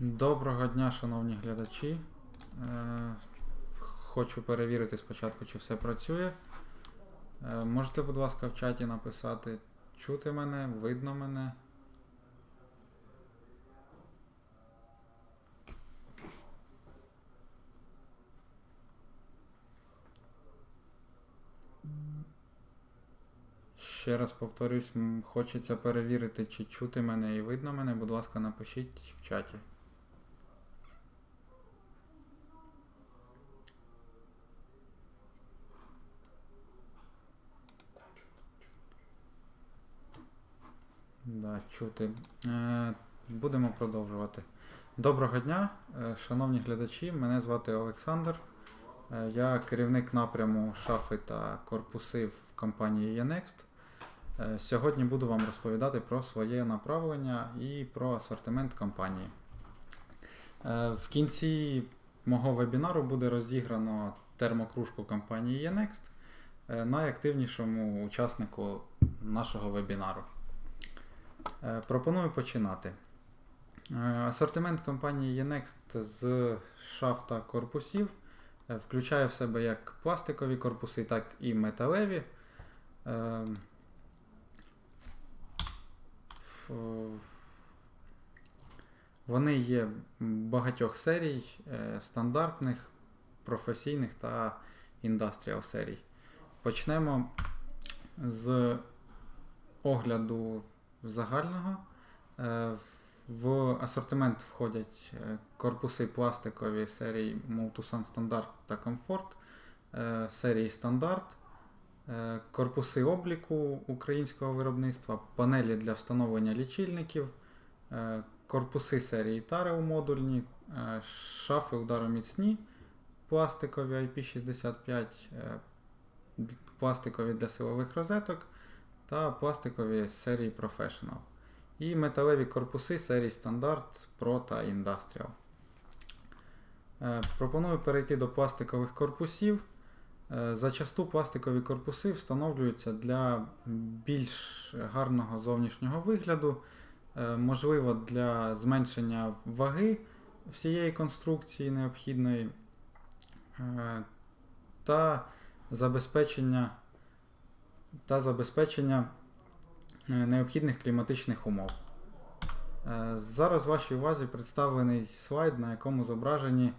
Доброго дня, шановні глядачі. Е, Хочу перевірити спочатку, чи все працює. Е, Можете, будь ласка, в чаті написати, чути мене, видно мене. Ще раз повторюсь, хочеться перевірити, чи чути мене і видно мене. Будь ласка, напишіть в чаті. Да, чути. Е, будемо продовжувати. Доброго дня, е, шановні глядачі. Мене звати Олександр. Е, я керівник напряму шафи та корпуси в компанії Yenext. Е, Сьогодні буду вам розповідати про своє направлення і про асортимент компанії. В кінці мого вебінару буде розіграно термокружку компанії Yenext е, найактивнішому учаснику нашого вебінару. Е, Пропоную починати. Е, Асортимент компанії Yenext з шаф та корпусів е, включає в себе як пластикові корпуси, так і металеві. Вони є багатьох серій, стандартних, професійних та індастріал серій. Почнемо з огляду загального. Е, В асортимент входять е, корпуси пластикові серії Multusan Standard та Comfort, е, серії Стандарт, корпуси обліку українського виробництва, панелі для встановлення лічильників, корпуси серії Тарео модульні, шафи удароміцні, пластикові IP65, е, пластикові для силових розеток та пластикові серії Professional. І металеві корпуси серії Стандарт, Pro та Industrial. Е, Пропоную перейти до пластикових корпусів. Е, Зачасту пластикові корпуси встановлюються для більш гарного зовнішнього вигляду, е, можливо, для зменшення ваги всієї конструкції необхідної та забезпечення, та забезпечення е, необхідних кліматичних умов. Е, Зараз вашій увазі представлений слайд, на якому зображені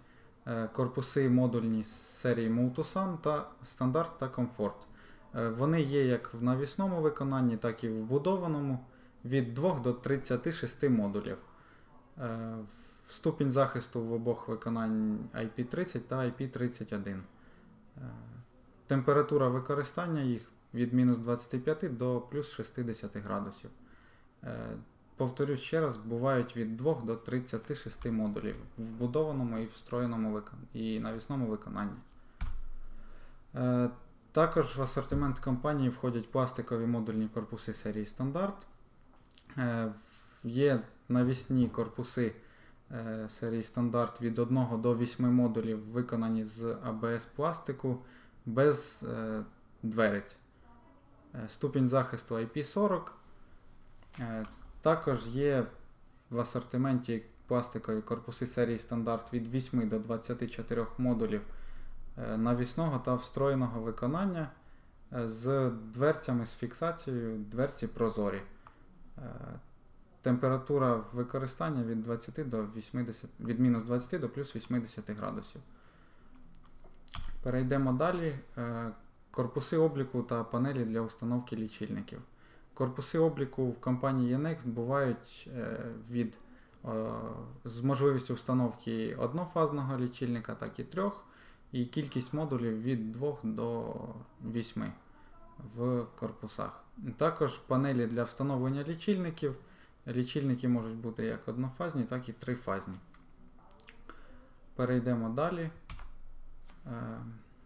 е, корпуси модульні серії Multusan та стандарт та комфорт. Вони є як в навісному виконанні, так і в вбудованому від 2 до 36 модулів. Ступінь захисту в обох виконань IP30 та IP31. Е, Температура використання їх від мінус 25 до плюс 60 градусів. Е, Повторюсь ще раз, бувають від 2 до 36 модулів в вбудованому і встроєному викон... і навісному виконанні. Е, Також в асортимент компанії входять пластикові модульні корпуси серії стандарт. Е, Є навісні корпуси серії стандарт від 1 до 8 модулів, виконані з АБС пластику без дверець. Е, Ступінь захисту IP40. Е, Також є в асортименті пластикові корпуси серії стандарт від 8 до 24 модулів е, навісного та встроєного виконання з дверцями з фіксацією дверці прозорі. Температура використання від 20 до 80, від мінус 20 до плюс 80 градусів. Перейдемо далі. Е, Корпуси обліку та панелі для установки лічильників. Корпуси обліку в компанії Yenext бувають е, від, е, з можливістю встановки однофазного лічильника, так і трьох, і кількість модулів від 2 до 8 в корпусах. Також панелі для встановлення лічильників. Лічильники можуть бути як однофазні, так і трифазні. Перейдемо далі.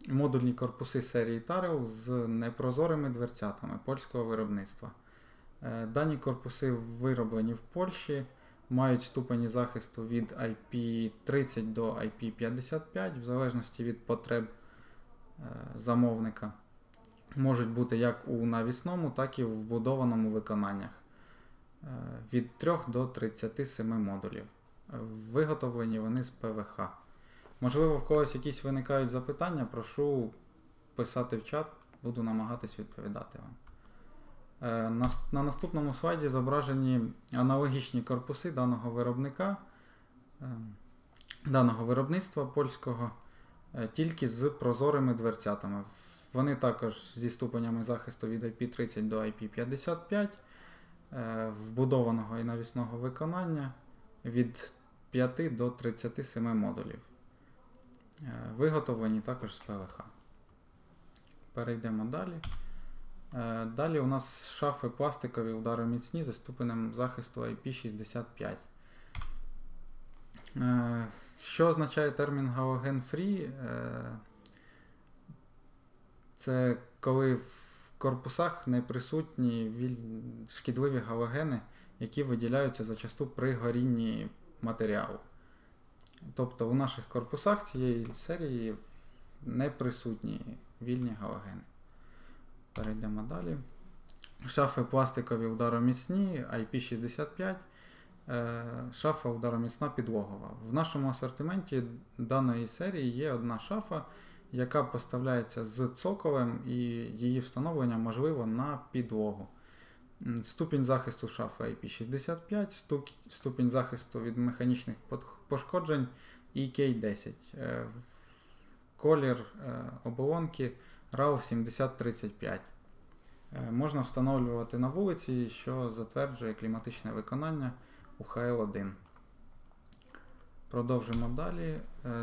Модульні корпуси серії Tareo з непрозорими дверцятами польського виробництва. Е, Дані корпуси вироблені в Польщі, мають ступені захисту від IP30 до IP55, в залежності від потреб е, замовника. Можуть бути як у навісному, так і в вбудованому виконаннях. Е, Від 3 до 37 модулів. Виготовлені вони з ПВХ. Можливо, в когось якісь виникають запитання, прошу писати в чат, буду намагатись відповідати вам. Е, На, на наступному слайді зображені аналогічні корпуси даного виробника, е, даного виробництва польського, е, тільки з прозорими дверцятами. Вони також зі ступенями захисту від IP30 до IP55, е, вбудованого і навісного виконання від 5 до 37 модулів. Е, Виготовлені також з ПВХ. Перейдемо далі. Е, Далі у нас шафи пластикові удароміцні за ступенем захисту IP65. Е, Що означає термін галоген? Е, Це коли в корпусах не присутні шкідливі галогени, які виділяються зачасту при горінні матеріалу. Тобто у наших корпусах цієї серії не присутні вільні галогени. Перейдемо далі. Шафи пластикові удароміцні IP65. е, Шафа удароміцна підлогова. В нашому асортименті даної серії є одна шафа, яка поставляється з цоколем, і її встановлення можливо на підлогу. Ступінь захисту шафи IP65, ступінь захисту від механічних пошкоджень EK10. Е, Колір е, оболонки RAW 7035. Е, Можна встановлювати на вулиці, що затверджує кліматичне виконання UHL1. Продовжимо далі.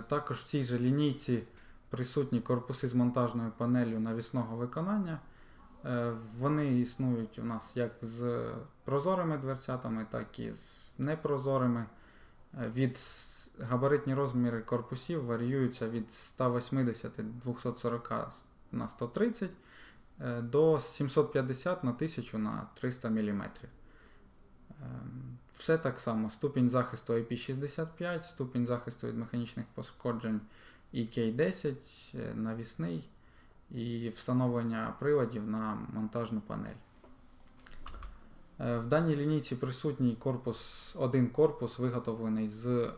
Також в цій же лінійці присутні корпуси з монтажною панелью навісного виконання. Вони існують у нас як з прозорими дверцятами, так і з непрозорими. Е, Від габаритні розміри корпусів варіюються від 180-240 на 130 е, до 750 на 1000 на 300 мм. Все так само. Ступінь захисту IP65, ступінь захисту від механічних пошкоджень EK10, е, навісний і встановлення приладів на монтажну панель. Е, В даній лінійці присутній корпус, один корпус виготовлений з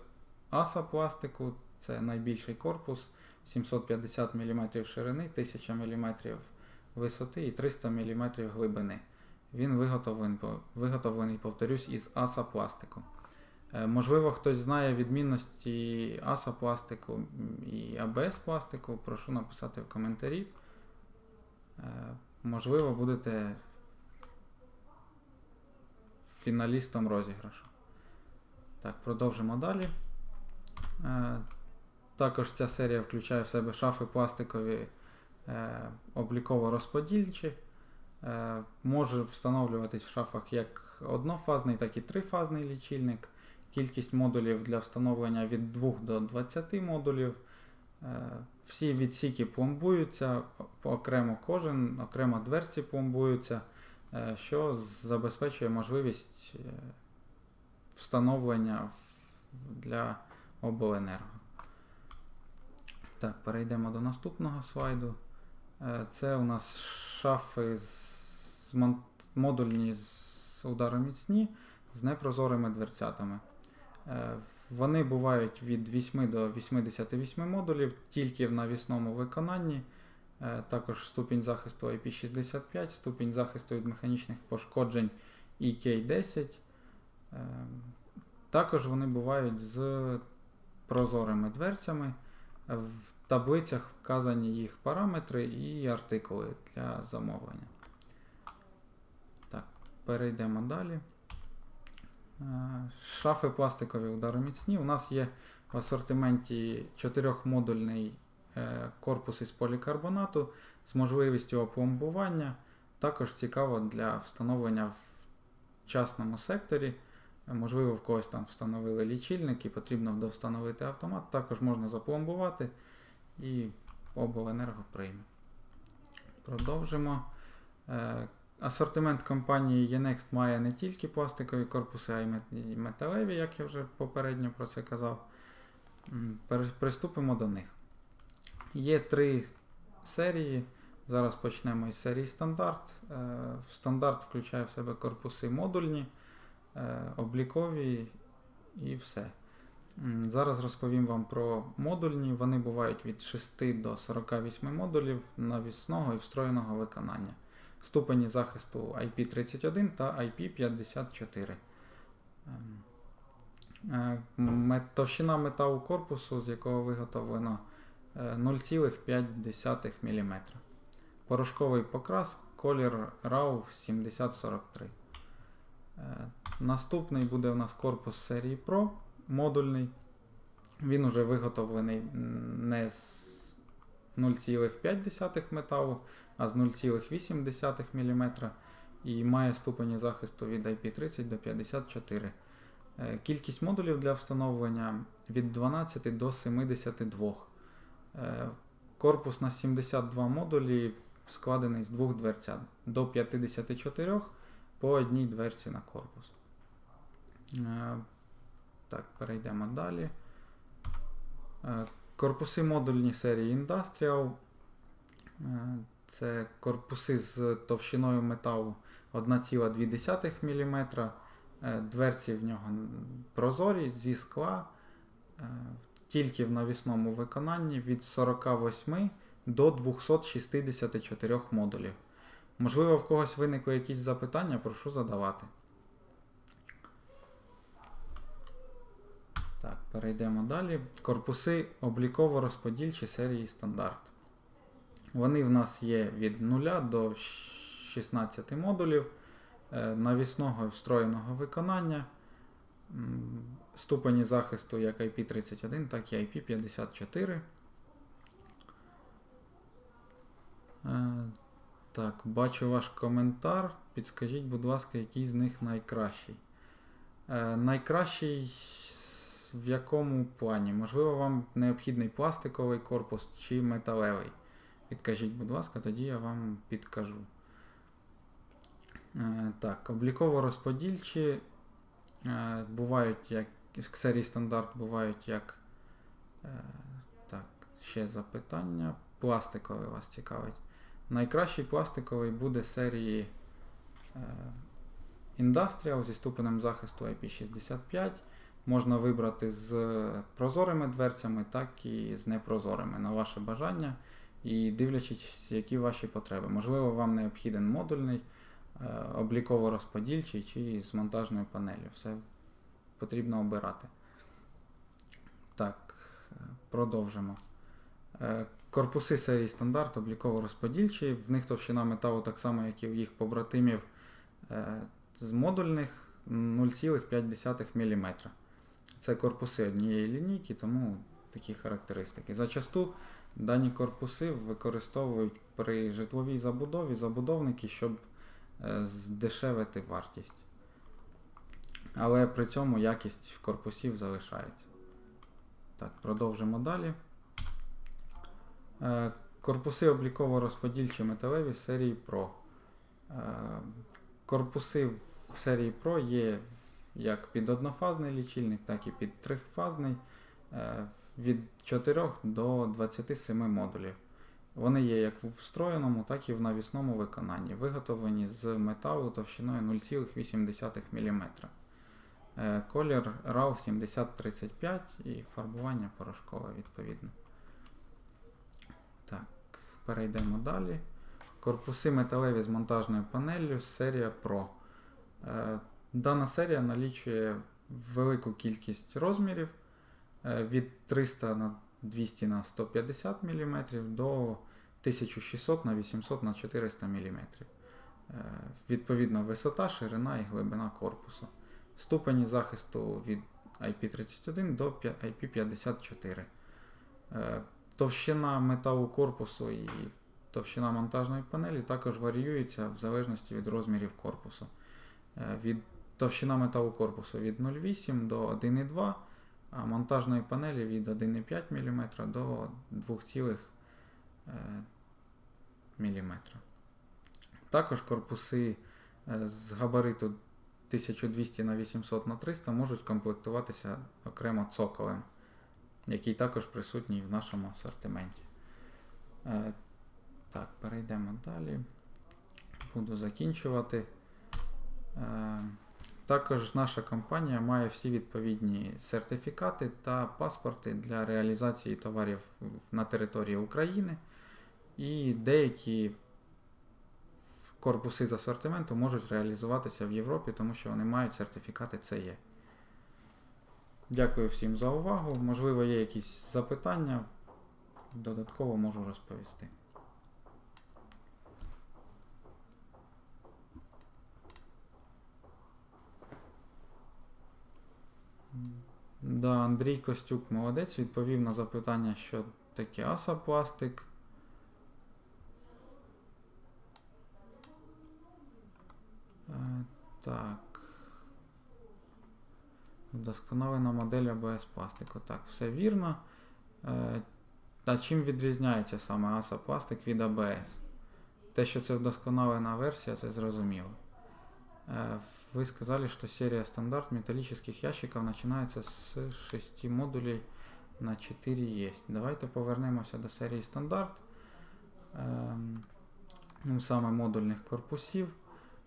аса пластику, це найбільший корпус, 750 мм ширини, 1000 мм висоти і 300 мм глибини. Він виготовлений, виготовлений, повторюсь, із аса пластику. Е, Можливо, хтось знає відмінності аса пластику і АБС пластику, прошу написати в коментарі. Е, Можливо, будете фіналістом розіграшу. Так, продовжимо далі. Е, Також ця серія включає в себе шафи пластикові е, обліково-розподільчі. Е, Може встановлюватись в шафах як однофазний, так і трифазний лічильник. Кількість модулів для встановлення від 2 до 20 модулів. Е, Всі відсіки пломбуються, окремо кожен, окремо дверці пломбуються, що забезпечує можливість е, встановлення для обленерго. Так, перейдемо до наступного слайду. Е, Це у нас шафи з модульні з удароміцні з непрозорими дверцятами. Е, Вони бувають від 8 до 88 модулів тільки в навісному виконанні. Е, Також ступінь захисту IP65, ступінь захисту від механічних пошкоджень EK10. Е, Також вони бувають з прозорими дверцями. В таблицях вказані їх параметри і артикули для замовлення. Так, перейдемо далі. Е, Шафи пластикові удароміцні. У нас є в асортименті 4-модульний е, корпус із полікарбонату з можливістю опломбування. Також цікаво для встановлення в частному секторі. Е, Можливо, в когось там встановили лічильник і потрібно довстановити автомат. Також можна запломбувати і обленерго прийме. Продовжимо. Е, Асортимент компанії Yenext має не тільки пластикові корпуси, а й металеві, як я вже попередньо про це казав. Приступимо до них. Є три серії. Зараз почнемо із серії стандарт. Е, стандарт включає в себе корпуси модульні, е, облікові і все. Зараз розповім вам про модульні. Вони бувають від 6 до 48 модулів навісного і встроєного виконання. Ступені захисту IP31 та IP54. Ем, е, Товщина металу корпусу, з якого виготовлено 0,5 мм. Порошковий покрас, колір RAW 7043. Е, Наступний буде у нас корпус серії Pro модульний. Він уже виготовлений не з 0,5 металу, а з 0,8 мм і має ступені захисту від IP30 до 54. Е, Кількість модулів для встановлення від 12 до 72. Е, Корпус на 72 модулі складений з двох дверцят до 54 по одній дверці на корпус. Е, Так, перейдемо далі. Е, Корпуси модульні серії Industrial. Це корпуси з товщиною металу 1,2 мм. Дверці в нього прозорі зі скла. Тільки в навісному виконанні від 48 до 264 модулів. Можливо, в когось виникли якісь запитання, прошу задавати. Так, перейдемо далі. Корпуси обліково-розподільчі серії стандарт. Вони в нас є від 0 до 16 модулів е, навісного і встроєного виконання. Ступені захисту як IP31, так і IP54. Е, Так, бачу ваш коментар. Підскажіть, будь ласка, який з них найкращий. Е, найкращий в якому плані? Можливо, вам необхідний пластиковий корпус чи металевий? Підкажіть, будь ласка, тоді я вам підкажу. Е, так, обліково-розподільчі бувають як серії стандарт бувають як. Е, так, ще запитання. Пластиковий вас цікавить. Найкращий пластиковий буде серії е, Industrial зі ступенем захисту IP65. Можна вибрати з прозорими дверцями, так і з непрозорими на ваше бажання. І дивлячись, які ваші потреби. Можливо, вам необхіден модульний, е, обліково-розподільчий чи з монтажною панелью. Все потрібно обирати. Так, е, продовжимо. Е, Корпуси серії стандарт обліково-розподільчі. В них товщина металу так само, як і в їх побратимів е, з модульних 0,5 мм. Це корпуси однієї лінійки, тому такі характеристики. Зачасту дані корпуси використовують при житловій забудові забудовники, щоб е, здешевити вартість. Але при цьому якість корпусів залишається. Так, продовжимо далі. Е, Корпуси обліково-розподільчі металеві серії Pro. Е, Корпуси в серії Pro є як під однофазний лічильник, так і під трифазний е, від 4 до 27 модулів. Вони є як в встроєному, так і в навісному виконанні, виготовлені з металу товщиною 0,8 мм. Е, Колір RAW 7035 і фарбування порошкове відповідно. Так, перейдемо далі. Корпуси металеві з монтажною панеллю, серія Pro. Е, Дана серія налічує велику кількість розмірів е, від 300 на 200 на 150 мм до 1600 на 800 на 400 мм. Е, Відповідно, висота, ширина і глибина корпусу. Ступені захисту від IP31 до IP54. Е, Товщина металу корпусу і товщина монтажної панелі також варіюється в залежності від розмірів корпусу. Е, Від товщина металу корпусу від 0,8 до 1,2, а монтажної панелі від 1,5 мм до 2,0 мм. Також корпуси е, з габариту 1200 на 800 на 300 можуть комплектуватися окремо цоколем, який також присутній в нашому асортименті. Е, Так, перейдемо далі. Буду закінчувати. Також наша компанія має всі відповідні сертифікати та паспорти для реалізації товарів на території України. І деякі корпуси з асортименту можуть реалізуватися в Європі, тому що вони мають сертифікати CE. Дякую всім за увагу. Можливо, є якісь запитання. Додатково можу розповісти. Да, Андрій Костюк молодець, відповів на запитання, що таке асапластик. Е, Так. Вдосконалена модель АБС пластику. Так, все вірно. Е, А чим відрізняється саме ASA пластик від ABS? Те, що це вдосконалена версія, це зрозуміло. Э, Вы сказали, что серия стандарт металлических ящиков начинается с 6 модулей на 4 есть. Давайте повернемося до серії стандарт. Ну, саме модульних корпусів.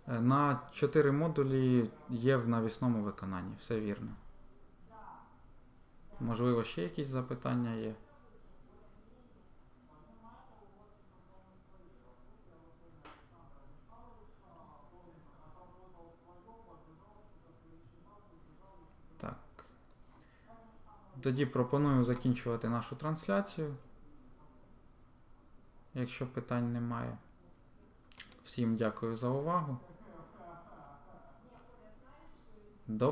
Е, На 4 модулі є в навісному виконанні, все вірно. Можливо, ще якісь запитання є. Так. Тоді пропоную закінчувати нашу трансляцію. Якщо питань немає. Всім дякую за увагу.